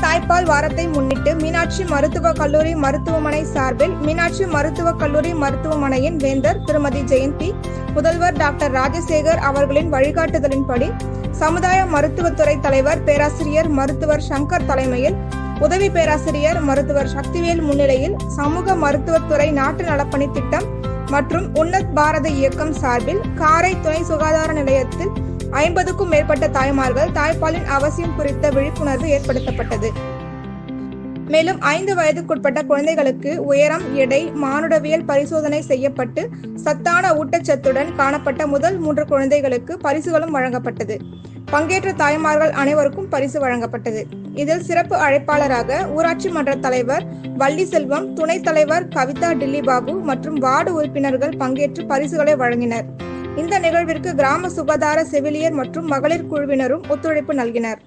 முன்னிட்டு மீனாட்சி மருத்துவக் கல்லூரி மருத்துவமனை சார்பில் மீனாட்சி மருத்துவக் கல்லூரி மருத்துவமனையின் வேந்தர் திருமதி ஜெயந்தி முதல்வர் டாக்டர் ராஜசேகர் அவர்களின் வழிகாட்டுதலின்படி சமுதாய மருத்துவத்துறை தலைவர் பேராசிரியர் மருத்துவர் சங்கர் தலைமையில் உதவி பேராசிரியர் மருத்துவர் சக்திவேல் முன்னிலையில் சமூக மருத்துவத்துறை நாட்டு நலப்பணி திட்டம் மற்றும் உன்னத் பாரத இயக்கம் சார்பில் காரை துணை சுகாதார நிலையத்தில் ஐம்பதுக்கும் மேற்பட்ட தாய்மார்கள் தாய்ப்பாலின் அவசியம் குறித்த விழிப்புணர்வு ஏற்படுத்தப்பட்டது. மேலும் ஐந்து வயதுக்குட்பட்ட குழந்தைகளுக்கு உயரம் எடை மானுடவியல் பரிசோதனை செய்யப்பட்டு சத்தான ஊட்டச்சத்துடன் காணப்பட்ட முதல் மூன்று குழந்தைகளுக்கு பரிசுகளும் வழங்கப்பட்டது. பங்கேற்ற தாய்மார்கள் அனைவருக்கும் பரிசு வழங்கப்பட்டது. இதில் சிறப்பு அழைப்பாளராக ஊராட்சி மன்ற தலைவர் வள்ளி செல்வம் துணைத் தலைவர் கவிதா டில்லி பாபு மற்றும் வார்டு உறுப்பினர்கள் பங்கேற்று பரிசுகளை வழங்கினர். இந்த நிகழ்விற்கு கிராம சுகாதார செவிலியர் மற்றும் மகளிர் குழுவினரும் ஒத்துழைப்பு நல்கினர்.